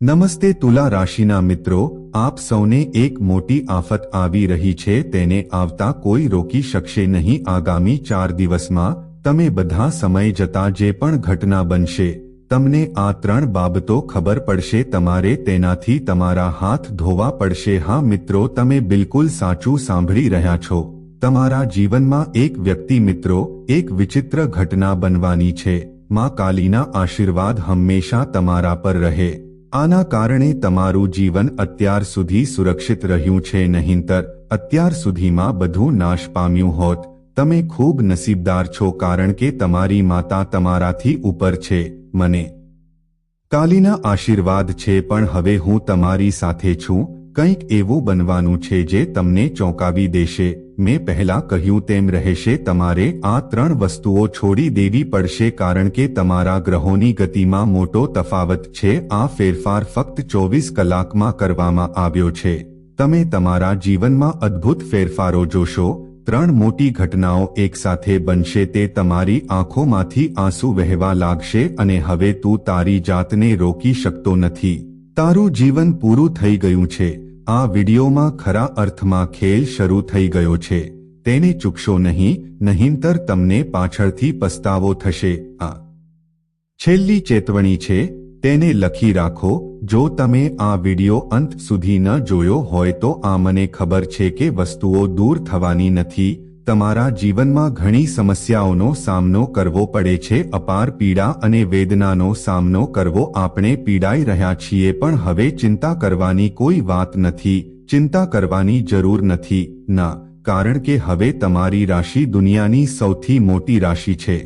નમસ્તે તુલા રાશિના મિત્રો, આપ સૌને એક મોટી આફત આવી રહી છે, તેને આવતા કોઈ રોકી શકશે નહીં. આગામી ચાર દિવસમાં, તમે બધા સમય જતા જે પણ ઘટના બનશે, તમને આ ત્રણ બાબતો ખબર પડશે, તમારે તેનાથી તમારા હાથ ધોવા પડશે. હા મિત્રો, તમે બિલકુલ સાચું સાંભળી રહ્યા છો. તમારા જીવનમાં એક વ્યક્તિ મિત્રો, એક વિચિત્ર ઘટના બનવાની છે. માં કાલીના આશીર્વાદ હંમેશા તમારા પર રહે. આના કારણે તમારું જીવન અત્યાર સુધી સુરક્ષિત રહ્યું છે નહીંતર, અત્યાર સુધીમાં બધું નાશ પામ્યું હોત. તમે ખૂબ નસીબદાર છો કારણ કે તમારી માતા તમારાથી ઉપર છે, મને. કાલીના આશીર્વાદ છે, પણ હવે હું તમારી સાથે છું. કંઈક એવું બનવાનું છે જે તમને ચોંકાવી દેશે. મેં પહેલા કહ્યું તેમ રહેશે, તમારે આ ત્રણ વસ્તુઓ છોડી દેવી પડશે કારણ કે તમારા ગ્રહોની ગતિમાં મોટો તફાવત છે, આ ફેરફાર ફક્ત ચોવીસ કલાકમાં કરવામાં આવ્યો છે. તમે તમારા જીવનમાં અદ્ભુત ફેરફારો જોશો, ત્રણ મોટી ઘટનાઓ એકસાથે બનશે, તે તમારી આંખોમાંથી આંસુ વહેવા લાગશે અને હવે તું તારી જાતને રોકી શકતો નથી. તારું જીવન પૂરું થઈ ગયું છે. આ વિડીયોમાં ખરા અર્થમાં ખેલ શરૂ થઈ ગયો છે. તેને ચૂકશો નહીં, નહીંતર તમને પાછળથી પસ્તાવો થશે. આ છેલ્લી ચેતવણી છે, તેને લખી રાખો. જો તમે આ વિડિયો અંત સુધી ન જોયો હોય તો આ મને ખબર છે કે વસ્તુઓ દૂર થવાની નથી. તમારા જીવનમાં ઘણી સમસ્યાઓનો સામનો કરવો પડે છે, અપાર પીડા અને વેદનાનો સામનો કરવો આપણે પીડાઈ રહ્યા છીએ, પણ હવે ચિંતા કરવાની કોઈ વાત નથી, ચિંતા કરવાની જરૂર નથી, ના, કારણ કે હવે તમારી રાશિ દુનિયાની સૌથી મોટી રાશિ છે.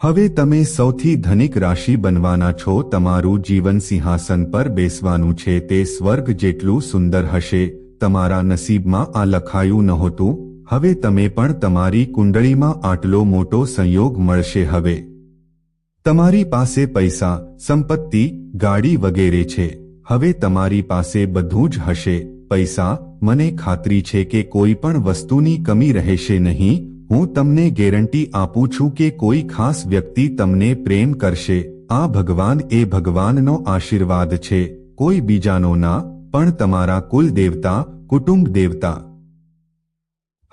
હવે તમે સૌથી ધનિક રાશિ બનવાના છો, તમારું જીવન સિંહાસન પર બેસવાનું છે, તે સ્વર્ગ જેટલું સુંદર હશે, તમારા નસીબમાં આ લખાયું નહોતું હવે તમે પણ તમારી કુંડળીમાં આટલો મોટો સંયોગ મળશે હવે. તમારી પાસે પૈસા, સંપત્તિ, ગાડી વગેરે છે. હવે તમારી પાસે બધું જ હશે. પૈસા, મને ખાતરી છે કે કોઈ પણ વસ્તુની કમી રહેશે નહીં. હું તમને ગેરંટી આપું છું કે કોઈ ખાસ વ્યક્તિ તમને પ્રેમ કરશે. આ ભગવાન એ ભગવાનનો આશીર્વાદ છે. કોઈ બીજાનો ના, પણ તમારા કુલ દેવતા કુટુંબ દેવતા.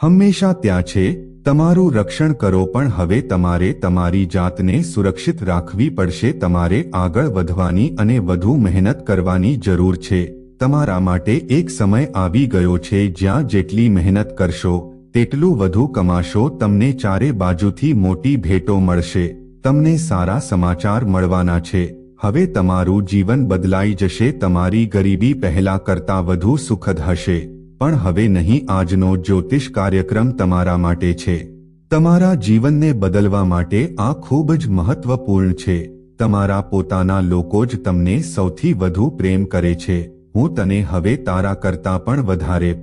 હંમેશા ત્યાં છે, તમારું રક્ષણ કરો પણ હવે તમારે તમારી જાતને સુરક્ષિત રાખવી પડશે, તમારે આગળ વધવાની અને વધુ મહેનત કરવાની જરૂર છે. તમારા માટે એક સમય આવી ગયો છે જ્યાં જેટલી મહેનત કરશો, તેટલું વધુ કમાશો, તમને ચારે બાજુથી મોટી ભેટો મળશે. તમને સારા સમાચાર મળવાના છે. હવે તમારું જીવન બદલાઈ જશે, તમારી ગરીબી પહેલા કરતા વધુ સુખદ હશે. પણ હવે નહીં, આજનો જ્યોતિષ કાર્યક્રમ તમારા માટે છે. તમારા જીવનને બદલવા માટે આ ખૂબ જ મહત્વપૂર્ણ છે. તમારા પોતાના લોકો જ તમને સૌથી વધુ પ્રેમ કરે છે. હું તને હવે તારા કરતા પણ વધારે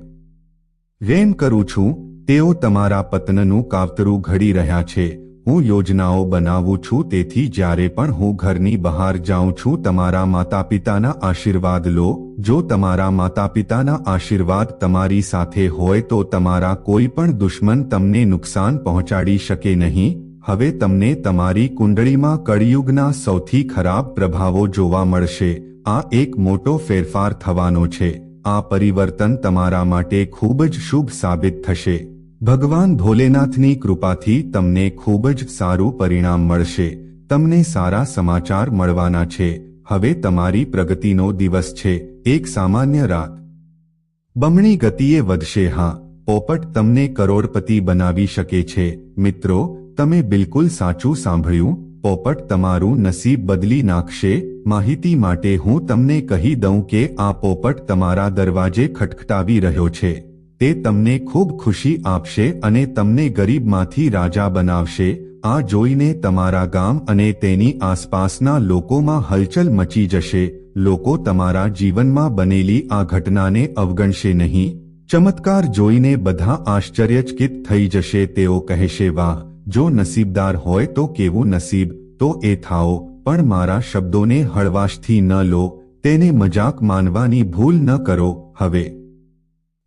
પ્રેમ કરું છું. તેઓ તમારા પતનનું કાવતરું ઘડી રહ્યા છે. હું યોજનાઓ બનાવું છું, તેથી જ્યારે પણ હું ઘરની બહાર જાઉં છું, તમારા માતા પિતાના આશીર્વાદ લો. જો તમારા માતા પિતાના આશીર્વાદ તમારી સાથે હોય, તો તમારા કોઈ પણ દુશ્મન તમને નુકસાન પહોંચાડી શકે નહીં. હવે તમને તમારી કુંડળીમાં કળિયુગના સૌથી ખરાબ પ્રભાવો જોવા મળશે. આ એક મોટો ફેરફાર થવાનો છે. આ પરિવર્તન તમારા માટે ખૂબ જ શુભ સાબિત થશે. ભગવાન ભોલેનાથની કૃપાથી તમને ખૂબ જ સારું પરિણામ મળશે. તમને સારા સમાચાર મળવાના છે. હવે તમારી પ્રગતિનો દિવસ છે. એક સામાન્ય રાત. બમણી ગતિએ વધશે હા. પોપટ તમને કરોડપતિ બનાવી શકે છે. મિત્રો, તમે બિલકુલ સાચું સાંભળ્યું? પોપટ તમારું નસીબ બદલી નાખશે. માહિતી માટે હું તમને કહી દઉં કે આ પોપટ તમારા દરવાજે ખટખટાવી રહ્યો છે. તે તમને ખૂબ ખુશી આપશે અને તમને ગરીબમાંથી રાજા બનાવશે. આ જોઈને તમારા ગામ અને તેની આસપાસના લોકોમાં હલચલ મચી જશે. લોકો તમારા જીવનમાં બનેલી આ ઘટનાને અવગણશે નહીં. ચમત્કાર જોઈને બધા આશ્ચર્યચકિત થઈ જશે. તેઓ કહેશે, વાહ, જો નસીબદાર હોય તો કેવું નસીબ? તો એ થાઓ, પણ મારા શબ્દોને હળવાશથી ન લો. તેને મજાક માનવાની ભૂલ ન કરો. હવે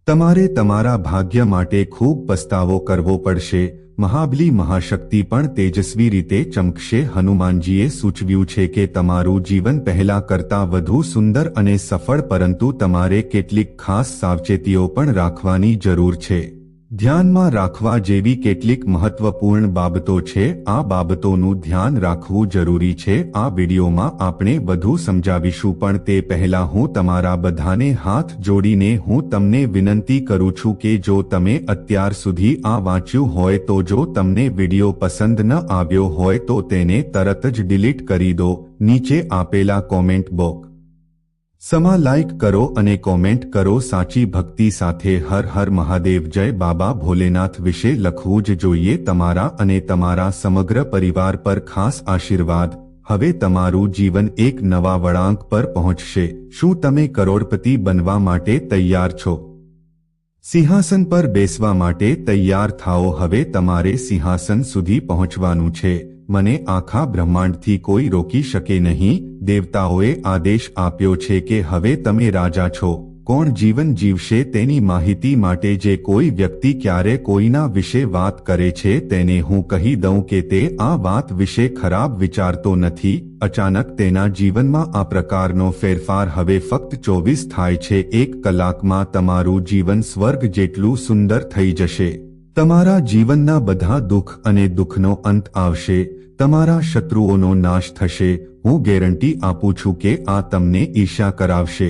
તમારે તમારા ભાગ્ય માટે ખૂબ પસ્તાવો કરવો પડશે. મહાબલી મહાશક્તિ પણ તેજસ્વી રીતે ચમકશે. હનુમાનજીએ સૂચવ્યું છે કે તમારું જીવન પહેલા કરતાં વધુ સુંદર અને સફળ, પરંતુ તમારે કેટલીક ખાસ સાવચેતીઓ પણ રાખવાની જરૂર છે. ધ્યાનમાં રાખવા જેવી કેટલીક મહત્વપૂર્ણ બાબતો છે. આ બાબતોનું ધ્યાન રાખવું જરૂરી છે. આ વિડીયોમાં આપણે વધુ સમજાવીશું, પણ તે પહેલા હું તમારા બધાને હાથ જોડીને હું તમને વિનંતી કરું છું કે જો તમે અત્યાર સુધી આ વાંચ્યું હોય તો જો તમને વીડિયો પસંદ ન આવ્યો હોય તો તેને તરત જ ડિલીટ કરી દો. નીચે આપેલા કોમેન્ટ બોક્સ સમા લાઈક કરો અને કોમેન્ટ કરો સાચી ભક્તિ સાથે હર હર મહાદેવ જય બાબા ભોલેનાથ વિશે લખવું જ જોઈએ તમારા અને તમારા સમગ્ર પરિવાર પર ખાસ આશીર્વાદ. હવે તમારું જીવન એક નવા વળાંક પર પહોંચશે. શું તમે કરોડપતિ બનવા માટે તૈયાર છો? સિંહાસન પર બેસવા માટે તૈયાર થાઓ. હવે તમારે સિંહાસન સુધી પહોંચવાનું છે. મને આખા બ્રહ્માંડથી કોઈ રોકી શકે નહીં. દેવતાઓએ આદેશ આપ્યો છે કે હવે તમે રાજા છો. કોણ જીવન જીવશે તેની માહિતી માટે જે કોઈ વ્યક્તિ ક્યારે કોઈના વિશે વાત કરે છે તેને હું કહી દઉં કે તે આ વાત વિશે ખરાબ વિચારતો નથી. અચાનક તેના જીવનમાં આ પ્રકારનો ફેરફાર હવે ફક્ત ચોવીસ થાય છે. એક કલાકમાં તમારું જીવન સ્વર્ગ જેટલું સુંદર થઈ જશે. તમારા જીવનના બધા દુઃખ અને દુઃખનો અંત આવશે, તમારા શત્રુઓનો નાશ થશે, હું ગેરંટી આપું છું કે આ તમને ઈર્ષા કરાવશે.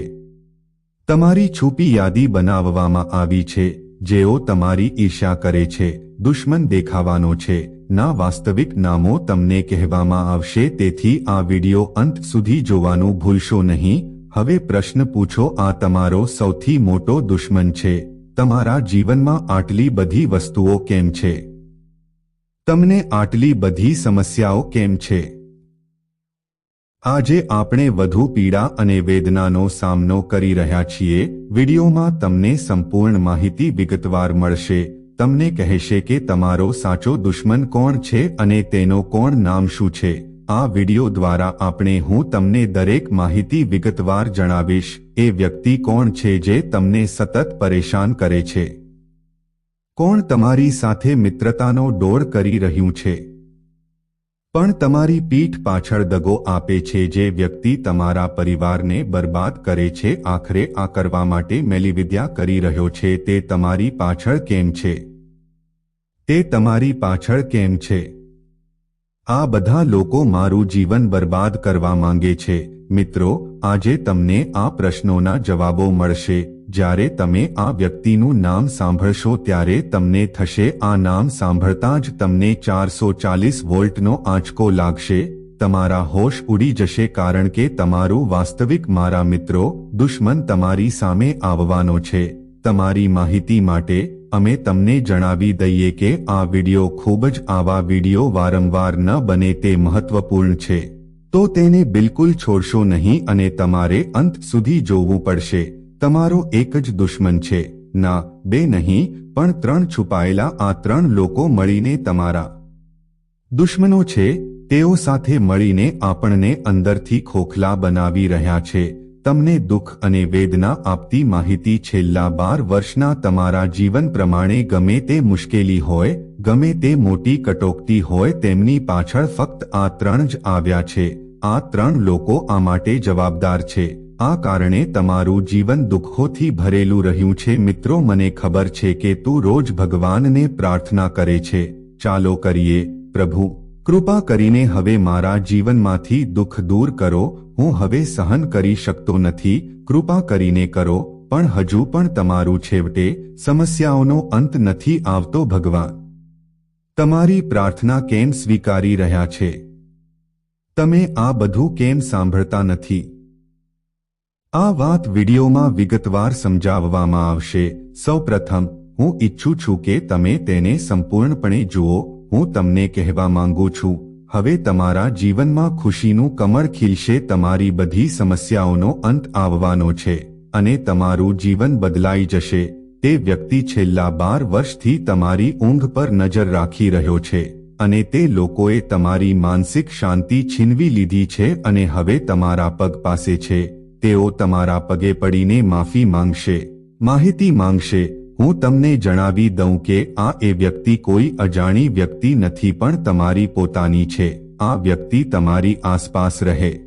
તમારી છૂપી યાદી બનાવવામાં આવી છે, જેઓ તમારી ઈર્ષા કરે છે, દુશ્મન દેખાવાનો છે, ના વાસ્તવિક નામો તમને કહેવામાં આવશે, તેથી આ વિડિયો અંત સુધી જોવાનું ભૂલશો નહીં, હવે પ્રશ્ન પૂછો, આ તમારો સૌથી મોટો દુશ્મન છે. તમારા જીવનમાં આટલી બધી વસ્તુઓ કેમ છે? તમને આટલી બધી સમસ્યાઓ કેમ છે? આજે આપણે વધુ પીડા અને વેદનાનો સામનો કરી રહ્યા છીએ. વિડીયોમાં તમને સંપૂર્ણ માહિતી વિગતવાર મળશે. તમને કહેશે કે તમારો સાચો દુશ્મન કોણ છે અને તેનો કોણ નામ શું છે? આ વિડિયો દ્વારા આપણે હું તમને દરેક માહિતી વિગતવાર જણાવીશ. એ વ્યક્તિ કોણ છે જે તમને સતત પરેશાન કરે છે? કોણ તમારી સાથે મિત્રતાનો ડોળ કરી રહ્યું છે? પણ તમારી પીઠ પાછળ દગો આપે છે જે વ્યક્તિ તમારા પરિવારને બરબાદ કરે છે, આખરે આ કરવા માટે મેલીવિદ્યા કરી રહ્યો છે, તે તમારી પાછળ કેમ છે? તે તમારી પાછળ કેમ છે? આ બધા લોકો મારું જીવન બરબાદ કરવા માંગે છે. મિત્રો, આજે તમને આ પ્રશ્નોના જવાબો મળશે. જ્યારે તમે આ વ્યક્તિનું નામ સાંભળશો ત્યારે તમને થશે આ નામ સાંભળતા જ તમને ચારસો ચાલીસ વોલ્ટનો આંચકો લાગશે. તમારા હોશ ઉડી જશે કારણ કે તમારું વાસ્તવિક મારા મિત્રો, દુશ્મન તમારી સામે આવવાનો છે. તમારી માહિતી માટે અમે તમને જણાવી દઈએ કે આ વિડિયો ખૂબ જ આવા વિડિયો વારંવાર ન બને તે મહત્વપૂર્ણ છે. તો તેને બિલકુલ છોડશો નહીં અને તમારે અંત સુધી જોવું પડશે. તમારો એક જ દુશ્મન છે. ના, બે નહીં, પણ ત્રણ છુપાયેલા આ ત્રણ લોકો મળીને તમારા દુશ્મનો છે. તેઓ સાથે મળીને આપણને અંદરથી ખોખલા બનાવી રહ્યા છે. તમને દુઃખ અને વેદના આપતી માહિતી છેલ્લા બાર વર્ષના તમારા જીવન પ્રમાણે ગમે તે મુશ્કેલી હોય, ગમે તે મોટી કટોકટી હોય તેમની પાછળ ફક્ત આ ત્રણ જ આવ્યા છે. આ ત્રણ લોકો આ માટે જવાબદાર છે. આ કારણે તમારું જીવન દુઃખોથી ભરેલું રહ્યું છે. મિત્રો, મને ખબર છે કે તું રોજ ભગવાનને પ્રાર્થના કરે છે. ચાલો કરીએ. પ્રભુ કૃપા કરીને હવે મારા જીવનમાંથી દુઃખ દૂર કરો, હું હવે સહન કરી શકતો નથી, કૃપા કરીને કરો, પણ હજુ પણ તમારું છેવટે સમસ્યાઓનો અંત નથી આવતો ભગવાન. તમારી પ્રાર્થના કેમ સ્વીકારી રહ્યા છે? તમે આ બધું કેમ સાંભળતા નથી? આ વાત વિડીયોમાં વિગતવાર સમજાવવામાં આવશે. સૌપ્રથમ, હું ઈચ્છું છું કે તમે તેને સંપૂર્ણપણે જુઓ હું તમને કહેવા માંગુ છું, હવે તમારા જીવનમાં ખુશીનું કમળ ખીલશે, તમારી બધી સમસ્યાઓનો અંત આવવાનો છે અને તમારું જીવન બદલાઈ જશે. તે વ્યક્તિ છેલ્લા બાર વર્ષથી તમારી ઊંઘ પર નજર રાખી રહ્યો છે અને તે લોકોએ તમારી માનસિક શાંતિ છીનવી લીધી છે અને હવે તમારા પગ પાસે છે. તેઓ તમારા પગે પડીને માફી માંગશે, માહિતી માંગશે હું તમને જણાવી દઉં કે આ એ વ્યક્તિ કોઈ અજાણી વ્યક્તિ નથી પણ તમારી પોતાની છે. આ વ્યક્તિ તમારી આસપાસ રહે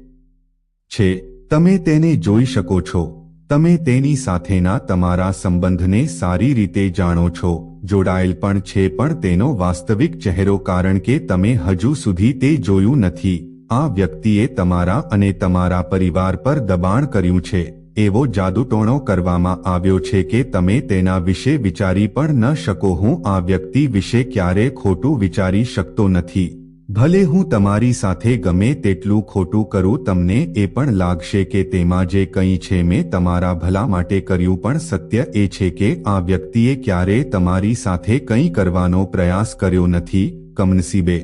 છે. તમે તેને જોઈ શકો છો. તમે તેની સાથેના તમારા સંબંધને સારી રીતે જાણો છો. જોડાયેલ પણ છે પણ તેનો વાસ્તવિક ચહેરો કારણ કે તમે હજુ સુધી તે જોયું નથી. આ વ્યક્તિએ તમારા અને તમારા પરિવાર પર દબાણ કર્યું છે. એવો જાદુટોણો કરવામાં આવ્યો છે કે તમે તેના વિશે વિચારી પણ ન શકો. હું આ વ્યક્તિ વિશે ક્યારે ખોટું વિચારી શકતો નથી. ભલે હું તમારી સાથે ગમે તેટલું ખોટું કરું, તમને એ પણ લાગશે કે તેમાં જે કંઈ છે મેં તમારા ભલા માટે કર્યું, પણ સત્ય એ છે કે આ વ્યક્તિએ ક્યારે તમારી સાથે કંઈ કરવાનો પ્રયાસ કર્યો નથી. કમનસીબે,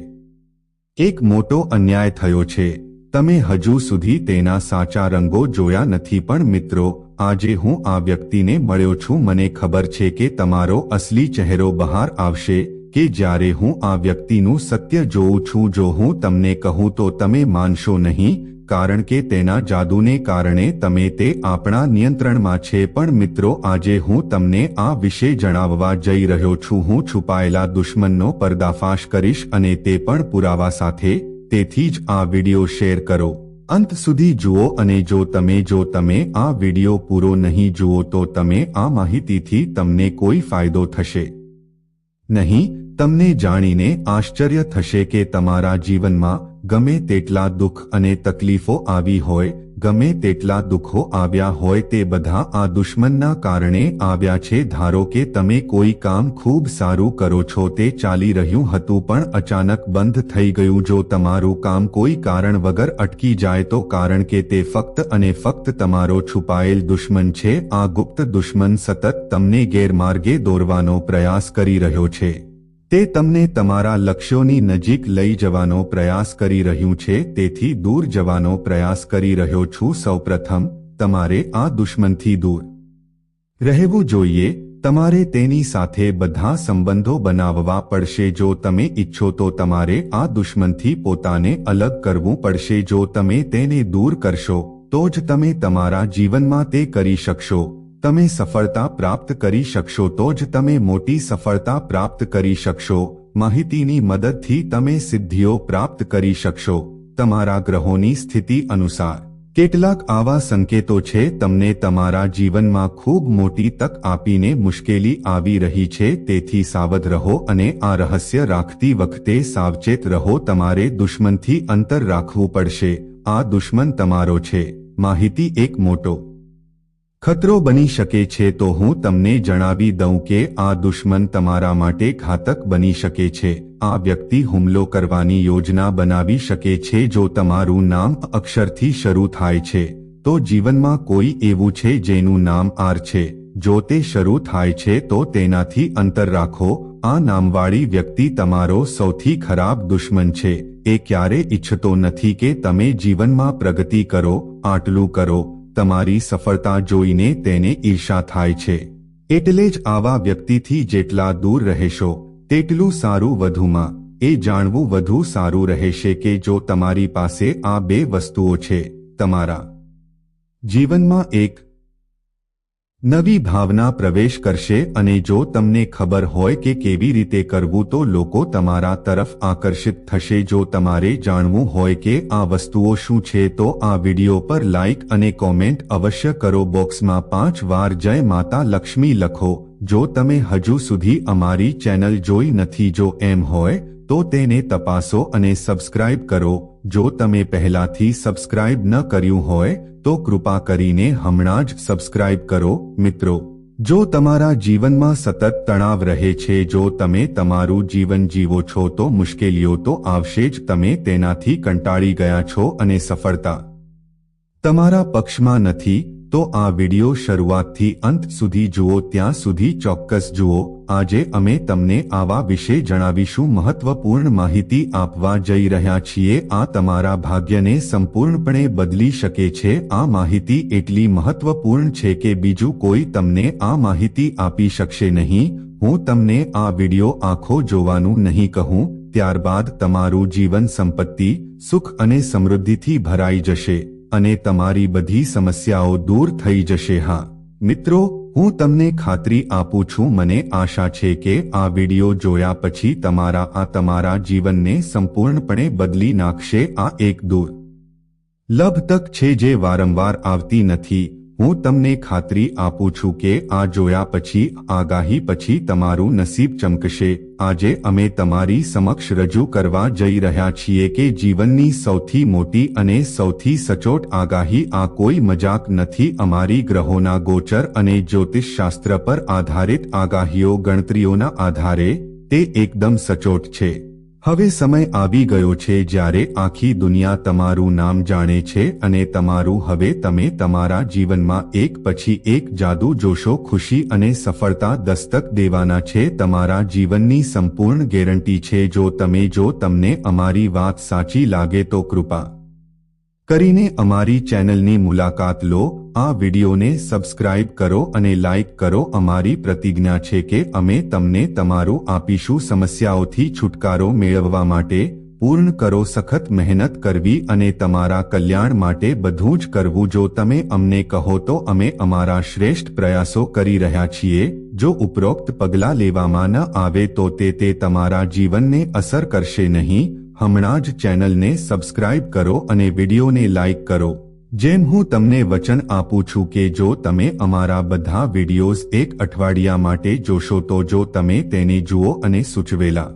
એક મોટો અન્યાય થયો છે. તમે હજુ સુધી તેના સાચા રંગો જોયા નથી પણ મિત્રો, આજે હું આ વ્યક્તિને મળ્યો છું. મને ખબર છે કે તમારો અસલી ચહેરો બહાર આવશે, કે જ્યારે હું આ વ્યક્તિનું સત્ય જોઉં છું. જો હું તમને કહું તો તમે માનશો નહીં, કારણ કે તેના જાદુને કારણે તમે તે આપણા નિયંત્રણમાં છે. પણ મિત્રો, આજે હું તમને આ વિશે જણાવવા જઈ રહ્યો છું. હું છુપાયેલા દુશ્મનનો પર્દાફાશ કરીશ અને તે પણ પુરાવા સાથે તેથી જ આ વિડિયો શેર કરો. અંત સુધી જુઓ અને જો તમે જો તમે આ વીડિયો પૂરો નહીં જુઓ તો તમે આ માહિતીથી તમને કોઈ ફાયદો થશે. નહીં, તમને જાણીને આશ્ચર્ય થશે કે તમારા જીવનમાં ગમે તેટલા દુઃખ અને તકલીફો આવી હોય ગમે તેટલા દુઃખો આવ્યા હોય તે બધા આ દુશ્મનના કારણે આવ્યા છે. ધારો કે તમે કોઈ કામ ખૂબ સારું કરો છો તે ચાલી રહ્યું હતું પણ અચાનક બંધ થઈ ગયું. જો તમારું કામ કોઈ કારણ વગર અટકી જાય તો કારણ કે તે ફક્ત અને ફક્ત તમારો છુપાયેલ દુશ્મન છે. આ ગુપ્ત દુશ્મન સતત તમને ગેરમાર્ગે દોરવાનો પ્રયાસ કરી રહ્યો છે. તે તમને તમારા લક્ષ્યોની નજીક લઈ જવાનો પ્રયાસ કરી રહ્યું છે, તેથી દૂર જવાનો પ્રયાસ કરી રહ્યો છું. સૌપ્રથમ, તમારે આ દુશ્મનથી દૂર રહેવું જોઈએ. તમારે તેની સાથે બધા સંબંધો બનાવવા પડશે. જો તમે ઈચ્છો તો તમારે આ દુશ્મનથી પોતાને અલગ કરવું પડશે. જો તમે તેને દૂર કરશો, તો જ તમે તમારા જીવનમાં તે કરી શકશો. તમે સફળતા પ્રાપ્ત કરી શકશો તો જ તમે મોટી સફળતા પ્રાપ્ત કરી શકશો. માહિતીની મદદથી તમે સિદ્ધિઓ પ્રાપ્ત કરી શકશો. તમારા ગ્રહોની સ્થિતિ અનુસાર. કેટલાક આવા સંકેતો છે, તમને તમારા જીવનમાં ખૂબ મોટી તક આપીને મુશ્કેલી આવી રહી છે, તેથી સાવધ રહો અને આ રહસ્ય રાખતી વખતે સાવચેત રહો, તમારે દુશ્મનથી અંતર રાખવું પડશે. આ દુશ્મન તમારો છે. માહિતી એક મોટો ખતરો બની શકે છે તો હું તમને જણાવી દઉં કે આ દુશ્મન તમારા માટે ઘાતક બની શકે છે. આ વ્યક્તિ હુમલો કરવાની યોજના બનાવી શકે છે જો તમારું નામ અક્ષરથી શરૂ થાય છે. તો જીવનમાં કોઈ એવું છે જેનું નામ આર છે. જો તે શરૂ થાય છે તો તેનાથી અંતર રાખો. આ નામવાળી વ્યક્તિ તમારો સૌથી ખરાબ દુશ્મન છે. એ ક્યારે ઈચ્છતો નથી કે તમે જીવનમાં પ્રગતિ કરો, આટલું કરો. તમારી સફળતા જોઈને તેને ઈર્ષા થાય છે. એટલે જ આવા વ્યક્તિથી જેટલા દૂર રહેશો, તેટલું સારું વધુમાં. એ જાણવું વધુ સારું રહેશે કે જો તમારી પાસે આ બે વસ્તુઓ છે, તમારા જીવનમાં એક નવી ભાવના પ્રવેશ કરશે અને જો તમને ખબર હોય કે કેવી રીતે કરવું તો લોકો તમારા તરફ આકર્ષિત થશે. જો તમારે જાણવું હોય કે આ વસ્તુઓ શું છે તો આ વિડિયો પર લાઇક અને કોમેન્ટ અવશ્ય કરો. બોક્સમાં પાંચ વાર જય માતા લક્ષ્મી લખો. જો તમે હજુ સુધી અમારી ચેનલ જોઈ નથી જો એમ હોય તો તેને તપાસો અને સબસ્ક્રાઇબ કરો. જો તમે પહેલાથી સબસ્ક્રાઇબ ન કર્યું હોય, તો કૃપા કરીને હમણાં જ સબસ્ક્રાઇબ કરો, મિત્રો. જો તમારા જીવનમાં સતત તણાવ રહે છે, જો તમે તમારું જીવન જીવો છો, તો મુશ્કેલીઓ તો આવશે જ. તમે તેનાથી કંટાળી ગયા છો અને સફળતા તમારા પક્ષમાં નથી, તો આ વિડિયો શરૂઆતથી અંત સુધી જુઓ, ત્યાં સુધી ચોક્કસ જુઓ. આજે અમે તમને આવા વિશે જણાવીશું મહત્વપૂર્ણ માહિતી આપવા જઈ રહ્યા છીએ. આ તમારા ભાગ્યને સંપૂર્ણપણે બદલી શકે છે. આ માહિતી એટલી મહત્વપૂર્ણ છે કે બીજું કોઈ તમને આ માહિતી આપી શકશે નહીં. હું તમને આ વિડિયો આખો જોવાનું નહીં કહું. ત્યારબાદ તમારું જીવન સંપત્તિ, સુખ અને સમૃદ્ધિથી ભરાઈ જશે અને તમારી બધી સમસ્યાઓ દૂર થઈ જશે. હા મિત્રો હું તમને ખાતરી આપું છું, મને આશા છે કે આ વિડિયો જોયા પછી તમારા આ તમારા જીવનને સંપૂર્ણપણે બદલી નાખશે, આ એક દૂર લભ તક છે જે વારંવાર આવતી નથી. હું તમને ખાતરી આપું છું કે આ જોયા પછી, આગાહી પછી તમારું નસીબ ચમકશે. આજે અમે તમારી સમક્ષ રજૂ કરવા જઈ રહ્યા છીએ કે જીવનની સૌથી મોટી અને સૌથી સચોટ આગાહી આ કોઈ મજાક નથી અમારી ગ્રહોના ગોચર અને જ્યોતિષશાસ્ત્ર પર આધારિત આગાહીઓ ગણતરીઓના આધારે, તે એકદમ સચોટ છે. હવે સમય આવી ગયો છે જ્યારે આખી દુનિયા તમારું નામ જાણે છે અને તમારું હવે તમે તમારા જીવનમાં એક પછી એક જાદુ જોશો, ખુશી અને સફળતા દસ્તક દેવાના છે. તમારા જીવનની સંપૂર્ણ ગેરંટી છે. જો તમે, જો તમને અમારી વાત સાચી લાગે તો કૃપા કરીને અમારી ચેનલની મુલાકાત લો, આ વિડીયોને સબસ્ક્રાઇબ કરો અને લાઇક કરો. અમારી પ્રતિજ્ઞા છે કે અમે તમને તમારું આપીશું સમસ્યાઓથી છુટકારો મેળવવા માટે. પૂર્ણ કરો, સખત મહેનત કરવી અને તમારા કલ્યાણ માટે બધું જ કરવું. જો તમે અમને કહો તો અમે અમારા શ્રેષ્ઠ પ્રયાસો કરી રહ્યા છીએ. જો ઉપરોક્ત પગલાં લેવામાં ન આવે તો તે તે તમારા જીવનને અસર કરશે નહીં. હમણાં જ ચેનલને સબસ્ક્રાઇબ કરો અને વિડીયોને લાઇક કરો, જેમ હું તમને વચન આપું છું કે જો તમે અમારા બધા વિડીયોઝ એક અઠવાડિયા માટે જોશો તો જો તમે તેને જુઓ અને સૂચવેલા.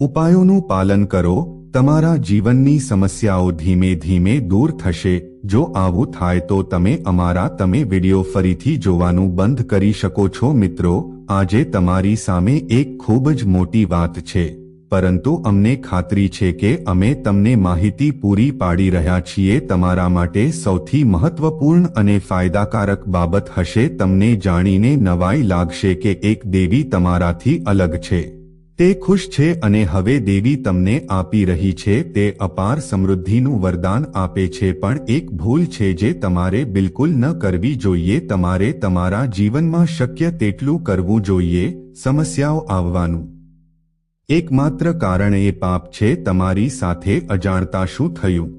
ઉપાયોનું પાલન કરો, તમારા જીવનની સમસ્યાઓ ધીમે ધીમે દૂર થશે, જો આવું થાય તો તમે અમારા તમે વીડિયો ફરીથી જોવાનું બંધ કરી શકો છો મિત્રો, આજે તમારી સામે એક ખૂબ જ મોટી વાત છે. પરંતુ અમને ખાતરી છે કે અમે તમને માહિતી પૂરી પાડી રહ્યા છીએ તમારા માટે સૌથી મહત્વપૂર્ણ અને ફાયદાકારક બાબત હશે. તમને જાણીને નવાઈ લાગશે કે એક દેવી તમારાથી અલગ છે. તે ખુશ છે અને હવે દેવી તમને આપી રહી છે. તે અપાર સમૃદ્ધિનું વરદાન આપે છે, પણ એક ભૂલ છે જે તમારે બિલકુલ ન કરવી જોઈએ. તમારે તમારા જીવનમાં શક્ય તેટલું કરવું જોઈએ. સમસ્યાઓ આવવાનું. એકમાત્ર કારણ એ પાપ છે તમારી સાથે અજાણતા શું થયું?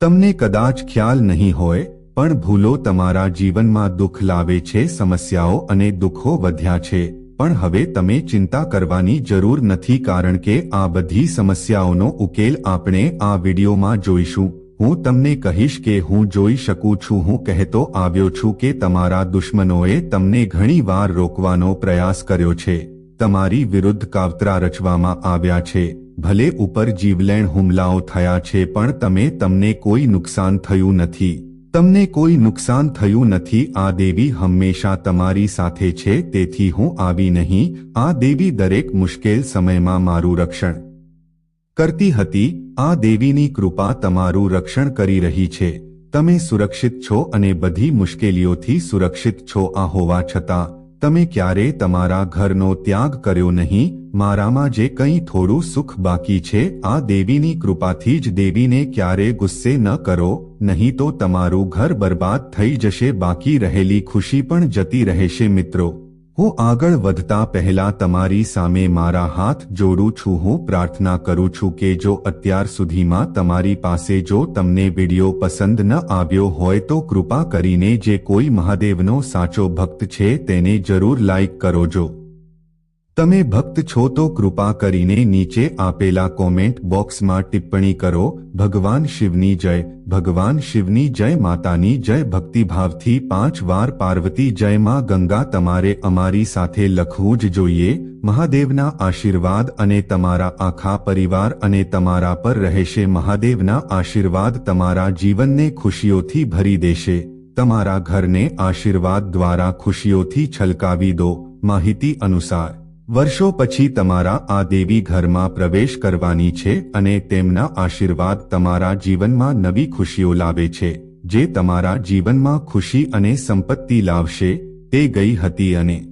તમને કદાચ ખ્યાલ નહીં હોય, પણ ભૂલો તમારા જીવનમાં દુઃખ લાવે છે, સમસ્યાઓ અને દુઃખો વધ્યા છે, પણ હવે તમે ચિંતા કરવાની જરૂર નથી કારણ કે આ બધી સમસ્યાઓનો ઉકેલ આપણે આ વિડીયોમાં જોઈશું. હું તમને કહીશ કે હું જોઈ શકું છું, હું કહેતો આવ્યો છું કે તમારા દુશ્મનોએ તમને ઘણી વાર રોકવાનો પ્રયાસ કર્યો છે. તમારી વિરુદ્ધ કાવતરા રચવામાં આવ્યા છે. ભલે ઉપર જીવલેણ હુમલાઓ થયા છે પણ તમે તમને કોઈ નુકસાન થયું નથી. તમને કોઈ નુકસાન થયું નથી. આ દેવી હંમેશા તમારી સાથે છે, તેથી હું આવી નહીં. આ દેવી દરેક મુશ્કેલ સમયમાં મારું રક્ષણ કરતી હતી. આ દેવીની કૃપા તમારું રક્ષણ કરી રહી છે. તમે સુરક્ષિત છો અને બધી મુશ્કેલીઓથી સુરક્ષિત છો આ હોવા છતાં. તમે ક્યારે તમારા ઘરનો ત્યાગ કર્યો નહીં? મારામાં જે કંઈ થોડું સુખ બાકી છે, આ દેવીની કૃપાથી જ દેવીને ક્યારે ગુસ્સે ન કરો, નહીં તો તમારું ઘર બરબાદ થઈ જશે, બાકી રહેલી ખુશી પણ જતી રહેશે મિત્રો. હું આગળ વધતા પહેલા તમારી સામે મારા હાથ જોડું છું. હું પ્રાર્થના કરું છું કે જો અત્યાર સુધીમાં તમારી પાસે જો તમને વીડિયો પસંદ ન આવ્યો હોય તો કૃપા કરીને જે કોઈ મહાદેવનો સાચો ભક્ત છે તેને જરૂર લાઈક કરો જો. તમે ભક્ત છો તો કૃપા કરીને નીચે આપેલા કોમેન્ટ બોક્સમાં ટિપ્પણી કરો, ભગવાન શિવની જય, ભગવાન શિવની જય માતાની જય, ભક્તિભાવથી પાંચ વાર પાર્વતી જય, માં ગંગા તમારે અમારી સાથે લખવું જ જોઈએ, મહાદેવના આશીર્વાદ અને તમારા આખા પરિવાર અને તમારા પર રહેશે, મહાદેવના આશીર્વાદ તમારા જીવનને ખુશીઓથી ભરી દેશે, તમારા ઘરને આશીર્વાદ દ્વારા ખુશીઓથી છલકાવી દો, માહિતી અનુસાર. વર્ષો પછી તમારા આ દેવી ઘરમાં પ્રવેશ કરવાની છે અને તેમના આશીર્વાદ તમારા જીવનમાં નવી ખુશીઓ લાવે છે. જે તમારા જીવનમાં ખુશી અને સંપત્તિ લાવશે, તે ગઈ હતી અને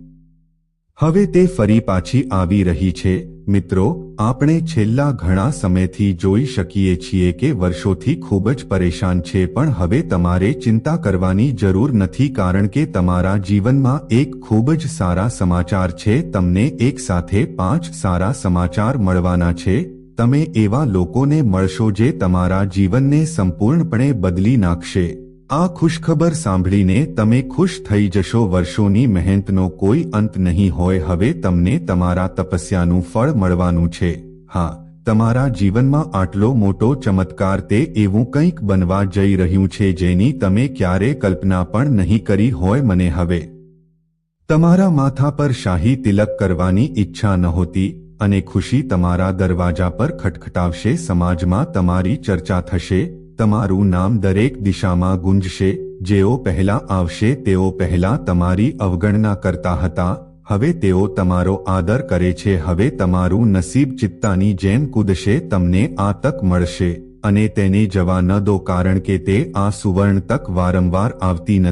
હવે તે ફરી પાછી આવી રહી છે. મિત્રો, આપણે છેલ્લા ઘણા સમયથી જોઈ શકીએ છીએ કે વર્ષોથી ખૂબ જ પરેશાન છે, પણ હવે તમારે ચિંતા કરવાની જરૂર નથી કારણ કે તમારા જીવનમાં એક ખૂબ જ સારા સમાચાર છે, તમને એક સાથે પાંચ સારા સમાચાર મળવાના છે, તમે એવા લોકોને મળશો જે તમારા જીવનને સંપૂર્ણપણે બદલી નાખશે. આ ખુશખબર સાંભળીને તમે ખુશ થઈ જશો. વર્ષોની મહેનતનો કોઈ અંત નહીં હોય. હવે તમને તમારા તપસ્યાનું ફળ મળવાનું છે. હા, તમારા જીવનમાં આટલો મોટો ચમત્કાર તે એવું કંઈક બનવા જઈ રહ્યું છે જેની તમે ક્યારે કલ્પના પણ નહીં કરી હોય મને હવે. તમારા માથા પર શાહી તિલક કરવાની ઈચ્છા નહોતી અને ખુશી તમારા દરવાજા પર ખટખટાવશે. સમાજમાં તમારી ચર્ચા થશે. તમારું નામ દરેક દિશામાં ગુંજશે, જેઓ પહેલા આવશે તેઓ પહેલા તમારી અવગણના કરતા હતા, હવે તેઓ તમારો આદર કરે છે, હવે તમારું નસીબ ચિત્તાની જેમ કૂદશે, તમને આ તક મળશે, અને તેને જવા ન દો કારણ કે તે આ સુવર્ણ તક વારંવાર આવતી નથી.